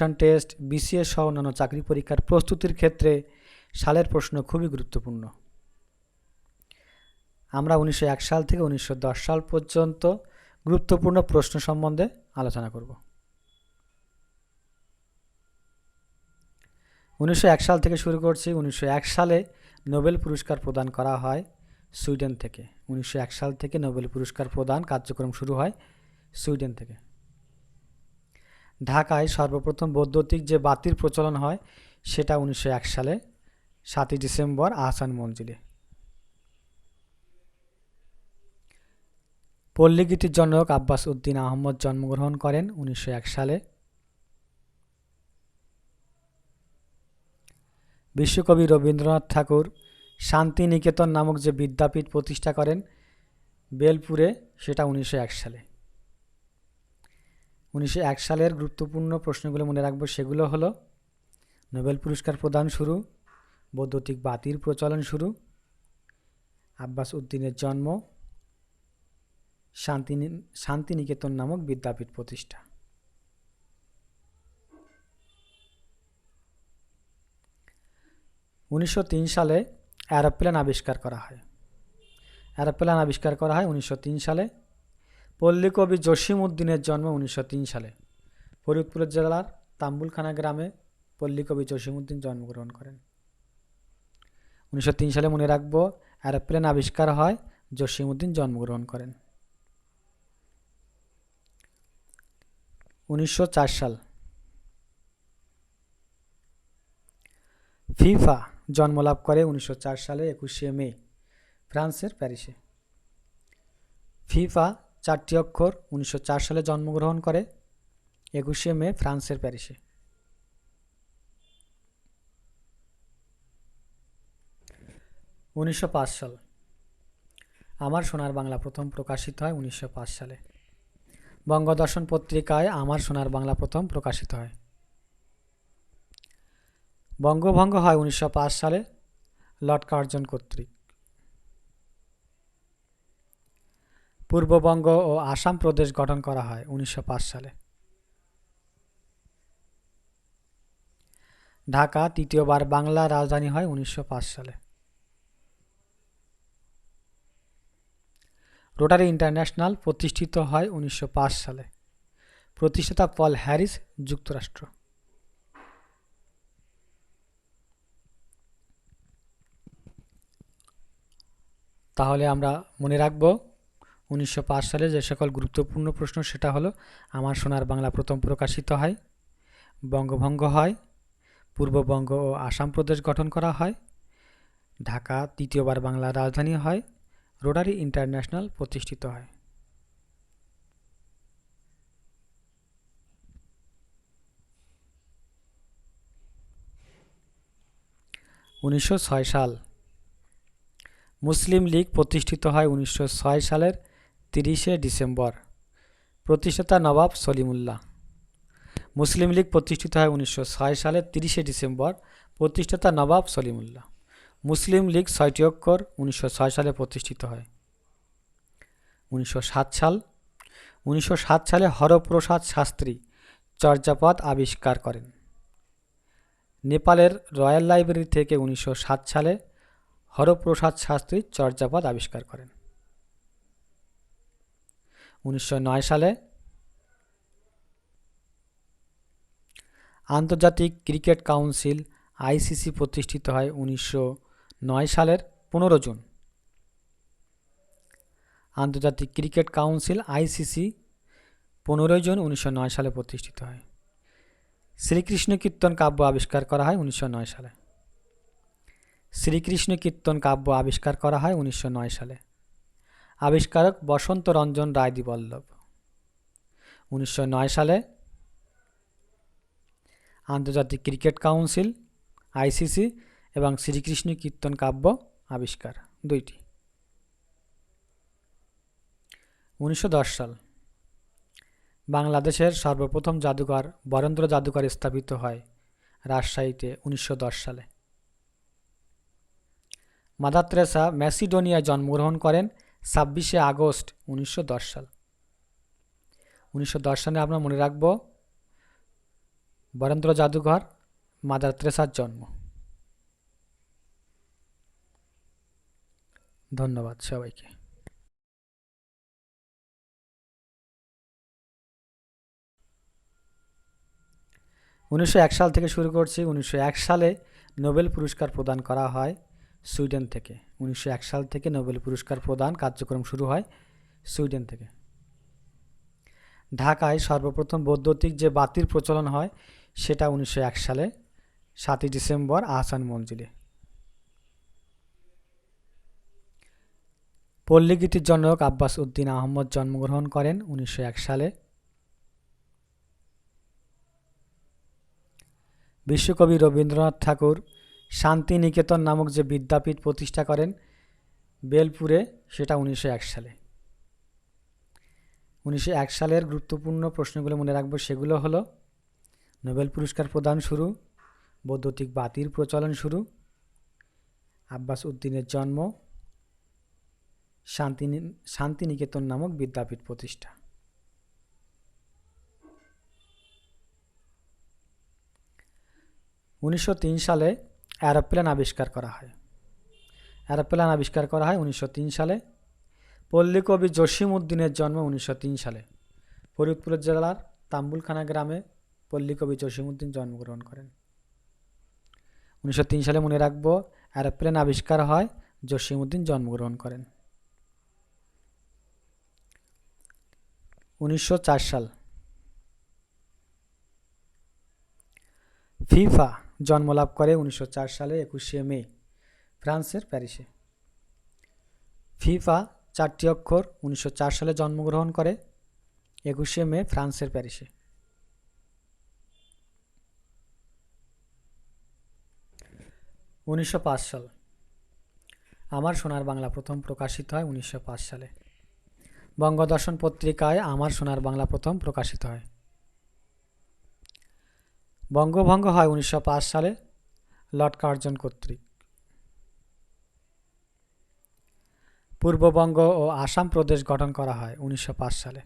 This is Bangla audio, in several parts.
কম্পিটিশন টেস্ট বিসিএস সহ অন্যান্য চাকরি পরীক্ষার প্রস্তুতির ক্ষেত্রে সালের প্রশ্ন খুবই গুরুত্বপূর্ণ। আমরা উনিশশো এক সাল থেকে উনিশশো দশ সাল পর্যন্ত গুরুত্বপূর্ণ প্রশ্ন সম্বন্ধে আলোচনা করব। উনিশশো এক সাল থেকে শুরু করছি। উনিশশো এক সালে নোবেল পুরস্কার প্রদান করা হয় সুইডেন থেকে। উনিশশো এক সাল থেকে নোবেল পুরস্কার প্রদান কার্যক্রম শুরু হয় সুইডেন থেকে। ঢাকায় সর্বপ্রথম বৈদ্যুতিক যে বাতির প্রচলন হয়, সেটা উনিশশো এক সালে, সাতই ডিসেম্বর, আহসান মঞ্জিলে। পল্লীগীতির জনক আব্বাস উদ্দিন আহমদ জন্মগ্রহণ করেন উনিশশো এক সালে। বিশ্বকবি রবীন্দ্রনাথ ঠাকুর শান্তিনিকেতন নামক যে বিদ্যাপীঠ প্রতিষ্ঠা করেন, বেলপুরে, সেটা উনিশশো এক সালে। উনিশশো এক সালের গুরুত্বপূর্ণ প্রশ্নগুলো মনে রাখব। সেগুলো হলো, নোবেল পুরস্কার প্রদান শুরু, বৈদ্যুতিক বাতির প্রচলন শুরু, আব্বাস উদ্দিনের জন্ম শান্তি শান্তিনিকেতন নামক বিদ্যাপীঠ প্রতিষ্ঠা। উনিশশো তিন সালে অ্যারোপ্লেন আবিষ্কার করা হয়। অ্যারোপ্লেন আবিষ্কার করা হয় উনিশশো তিন সালে। পল্লীকবি জসিম উদ্দিনের জন্ম উনিশশো তিন সালে। ফরিদপুর জেলার তাম্বুলখানা গ্রামে পল্লীকবি জসিম উদ্দিন জন্মগ্রহণ করেন। উনিশশো তিন সালে মনে রাখব, অ্যারোপ্লেন আবিষ্কার হয়, জসিম উদ্দিন জন্মগ্রহণ করেন। উনিশশো চার সাল। ফিফা জন্মলাভ করে উনিশশো চার সালে একুশে মে, ফ্রান্সের প্যারিসে। ফিফা চারটি অক্ষর উনিশশো চার সালে জন্মগ্রহণ করে, একুশে মে ফ্রান্সের প্যারিসে। উনিশশো পাঁচ সাল। আমার সোনার বাংলা প্রথম প্রকাশিত হয় উনিশশো পাঁচ সালে। বঙ্গদর্শন পত্রিকায় আমার সোনার বাংলা প্রথম প্রকাশিত হয়। বঙ্গভঙ্গ হয় উনিশশো পাঁচ সালে লর্ড কার্জন কর্তৃক। পূর্ববঙ্গ ও আসাম প্রদেশ গঠন করা হয় উনিশশো পাঁচ সালে। ঢাকা তৃতীয়বার বাংলা রাজধানী হয় উনিশশো পাঁচ সালে। রোটারি ইন্টারন্যাশনাল প্রতিষ্ঠিত হয় উনিশশো পাঁচ সালে। প্রতিষ্ঠাতা পল হ্যারিস, যুক্তরাষ্ট্র। তাহলে আমরা মনে রাখব উনিশশো পাঁচ সালে যে সকল গুরুত্বপূর্ণ প্রশ্ন, সেটা হলো, আমার সোনার বাংলা প্রথম প্রকাশিত হয়, বঙ্গভঙ্গ হয়, পূর্ববঙ্গ ও আসাম প্রদেশ গঠন করা হয়, ঢাকা তৃতীয়বার বাংলা রাজধানী হয়, রোটারি ইন্টারন্যাশনাল প্রতিষ্ঠিত হয়। উনিশশো ছয় সাল, মুসলিম লীগ প্রতিষ্ঠিত হয় উনিশশো ছয় সালের তিরিশে ডিসেম্বর, প্রতিষ্ঠাতা নবাব সলিমুল্লাহ। মুসলিম লীগ প্রতিষ্ঠিত হয় উনিশশো সালের তিরিশে ডিসেম্বর, প্রতিষ্ঠাতা নবাব সলিমুল্লাহ। মুসলিম লীগ ছয়টি অক্ষর উনিশশো ছয় সালে প্রতিষ্ঠিত হয়। উনিশশো সাত সাল, উনিশশো সাত সালে হরপ্রসাদ শাস্ত্রী চর্যাপদ আবিষ্কার করেন। নেপালের রয়্যাল লাইব্রেরি থেকে উনিশশো সাত সালে হরপ্রসাদ শাস্ত্রী চর্যাপদ আবিষ্কার করেন। উনিশশো নয় সালে। আন্তর্জাতিক ক্রিকেট কাউন্সিল আইসিসি প্রতিষ্ঠিত হয় উনিশশো নয় সালের পনেরো জুন। আন্তর্জাতিক ক্রিকেট কাউন্সিল আইসিসি পনেরোই জুন উনিশশো নয় সালে প্রতিষ্ঠিত হয়। শ্রীকৃষ্ণ কীর্তন কাব্য আবিষ্কার করা হয় উনিশশো নয় সালে। শ্রীকৃষ্ণ কীর্তন কাব্য আবিষ্কার করা হয় উনিশশো নয় সালে। আবিষ্কারক বসন্ত রঞ্জন রায়দি বল্লভ উনিশশো সালে আন্তর্জাতিক ক্রিকেট কাউন্সিল, আইসিসি এবং শ্রীকৃষ্ণ কীর্তন কাব্য আবিষ্কার, দুইটি। উনিশশো দশ সাল বাংলাদেশের সর্বপ্রথম জাদুঘর বরেন্দ্র জাদুঘর স্থাপিত হয় রাজশাহীতে উনিশশো দশ সালে। মাদার তেরেসা ম্যাসিডোনিয়ায় জন্মগ্রহণ করেন ছাব্বিশে আগস্ট উনিশশো দশ সাল। উনিশশো দশ সালে আমরা মনে রাখব, বরেন্দ্র জাদুঘর, মাদার ত্রেসার জন্ম। ধন্যবাদ সবাইকে। উনিশশো এক সাল থেকে শুরু করছি। উনিশশো এক সালে নোবেল পুরস্কার প্রদান করা হয়। সুইডেন থেকে। উনিশশো এক সাল থেকে নোবেল পুরস্কার প্রদান কার্যক্রম শুরু হয় সুইডেন থেকে। ঢাকায় সর্বপ্রথম বৈদ্যুতিক যে বাতির প্রচলন হয়, সেটা উনিশশো এক সালে, সাতই ডিসেম্বর, আহসান মঞ্জিলে। পল্লীগীতির জনক আব্বাস উদ্দিন আহমদ জন্মগ্রহণ করেন উনিশশো এক সালে। বিশ্বকবি রবীন্দ্রনাথ ঠাকুর শান্তিনিকেতন নামক যে বিদ্যাপীঠ প্রতিষ্ঠা করেন বেলপুরে, সেটা উনিশশো এক সালে। উনিশশো এক সালের গুরুত্বপূর্ণ প্রশ্নগুলো মনে রাখব, সেগুলো হলো, নোবেল পুরস্কার প্রদান শুরু, বৈদ্যুতিক বাতির প্রচলন শুরু, আব্বাস উদ্দিনের জন্ম শান্তি শান্তিনিকেতন নামক বিদ্যাপীঠ প্রতিষ্ঠা। উনিশশো তিন সালে অ্যারোপ্লেন আবিষ্কার করা হয়। অ্যারোপ্লেন আবিষ্কার করা হয় উনিশশো তিন সালে। পল্লীকবি জসিম উদ্দিনের জন্ম উনিশশো তিন সালে। ফরিদপুর জেলার তাম্বুলখানা গ্রামে পল্লীকবি জসিম উদ্দিন জন্মগ্রহণ করেন। উনিশশো তিন সালে মনে রাখব, অ্যারোপ্লেন আবিষ্কার হয় জসিম উদ্দিন জন্মগ্রহণ করেন। উনিশশো চার সাল। ফিফা জন্মলাভ করে উনিশশো চার সালে একুশে মে, ফ্রান্সের প্যারিসে। ফিফা চারটি অক্ষর উনিশশো চার সালে জন্মগ্রহণ করে, একুশে মে, ফ্রান্সের প্যারিসে। উনিশশো পাঁচ সাল। আমার সোনার বাংলা প্রথম প্রকাশিত হয় উনিশশো পাঁচ সালে। বঙ্গদর্শন পত্রিকায় আমার সোনার বাংলা প্রথম প্রকাশিত হয়। বঙ্গভঙ্গ হয় উনিশশো পাঁচ সালে লর্ড কার্জন কর্তৃক। পূর্ববঙ্গ ও আসাম প্রদেশ গঠন করা হয় উনিশশো পাঁচ সালে।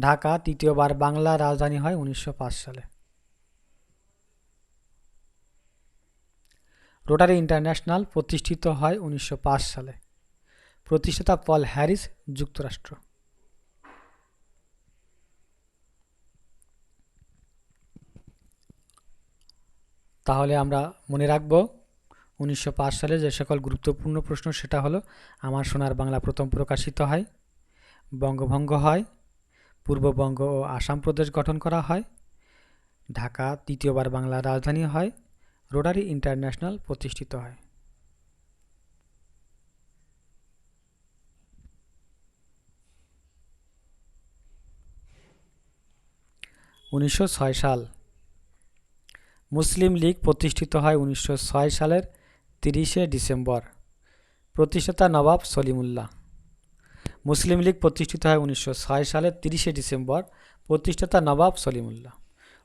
ঢাকা তৃতীয়বার বাংলা রাজধানী হয় উনিশশো পাঁচ সালে। রোটারি ইন্টারন্যাশনাল প্রতিষ্ঠিত হয় উনিশশো পাঁচ সালে। প্রতিষ্ঠাতা পল হ্যারিস, যুক্তরাষ্ট্র। তাহলে আমরা মনে রাখব উনিশশো পাঁচ সালে যে সকল গুরুত্বপূর্ণ প্রশ্ন, সেটা হলো, আমার সোনার বাংলা প্রথম প্রকাশিত হয়, বঙ্গভঙ্গ হয়, পূর্ববঙ্গ ও আসাম প্রদেশ গঠন করা হয়, ঢাকা তৃতীয়বার বাংলা রাজধানী হয়, রোটারি ইন্টারন্যাশনাল প্রতিষ্ঠিত হয়। উনিশশো ছয় সাল মুসলিম লীগ প্রতিষ্ঠিত হয় উনিশশো ছয় সালের তিরিশে ডিসেম্বর। প্রতিষ্ঠাতা নবাব সলিমুল্লাহ। মুসলিম লীগ প্রতিষ্ঠিত হয় উনিশশো ছয় সালের তিরিশে ডিসেম্বর। প্রতিষ্ঠাতা নবাব সলিমুল্লাহ।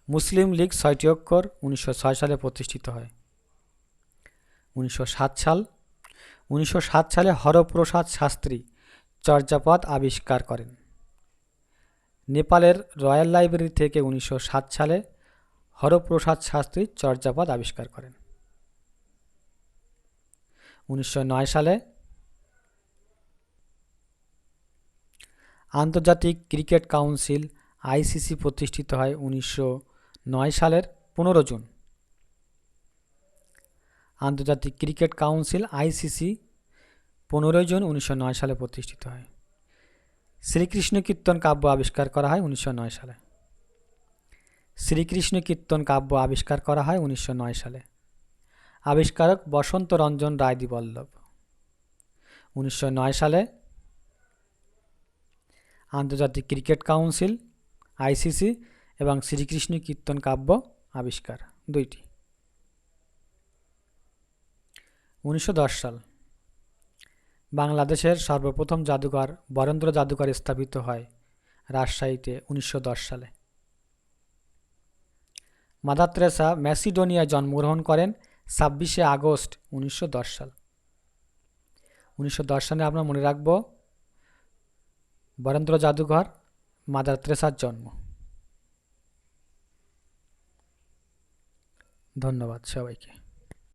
মুসলিম লীগ ছয়টি অক্ষর উনিশশো ছয় সালে প্রতিষ্ঠিত হয়। উনিশশো সাত সাল। উনিশশো সাত সালে হরপ্রসাদ শাস্ত্রী চর্যাপদ আবিষ্কার করেন। নেপালের রয়্যাল লাইব্রেরি থেকে উনিশশো সাত সালে হরপ্রসাদ শাস্ত্রী চর্যাপদ আবিষ্কার করেন। উনিশশো নয় সালে আন্তর্জাতিক ক্রিকেট কাউন্সিল আইসিসি প্রতিষ্ঠিত হয় উনিশশো নয় সালের পনেরো জুন। আন্তর্জাতিক ক্রিকেট কাউন্সিল আইসিসি পনেরোই জুন উনিশশো নয় সালে প্রতিষ্ঠিত হয়। শ্রীকৃষ্ণ কীর্তন কাব্য আবিষ্কার করা হয় উনিশশো নয় সালে। শ্রীকৃষ্ণ কীর্তন কাব্য আবিষ্কার করা হয় উনিশশো নয় সালে। আবিষ্কারক বসন্ত রঞ্জন রায়দিবল্লভ উনিশশো সালে আন্তর্জাতিক ক্রিকেট কাউন্সিল, আইসিসি এবং শ্রীকৃষ্ণ কীর্তন কাব্য আবিষ্কার দুইটি। উনিশশো দশ সাল বাংলাদেশের সর্বপ্রথম জাদুঘর বরেন্দ্র জাদুঘর স্থাপিত হয় রাজশাহীতে উনিশশো দশ সালে। মাদার তেরেসা ম্যাসিডোনিয়ায় জন্মগ্রহণ করেন ছাব্বিশে আগস্ট, উনিশশো দশ সাল। উনিশশো দশ সালে আপনার মনে রাখব, বরেন্দ্র জাদুঘর মাদার তেরেসার জন্ম। ধন্যবাদ সবাইকে।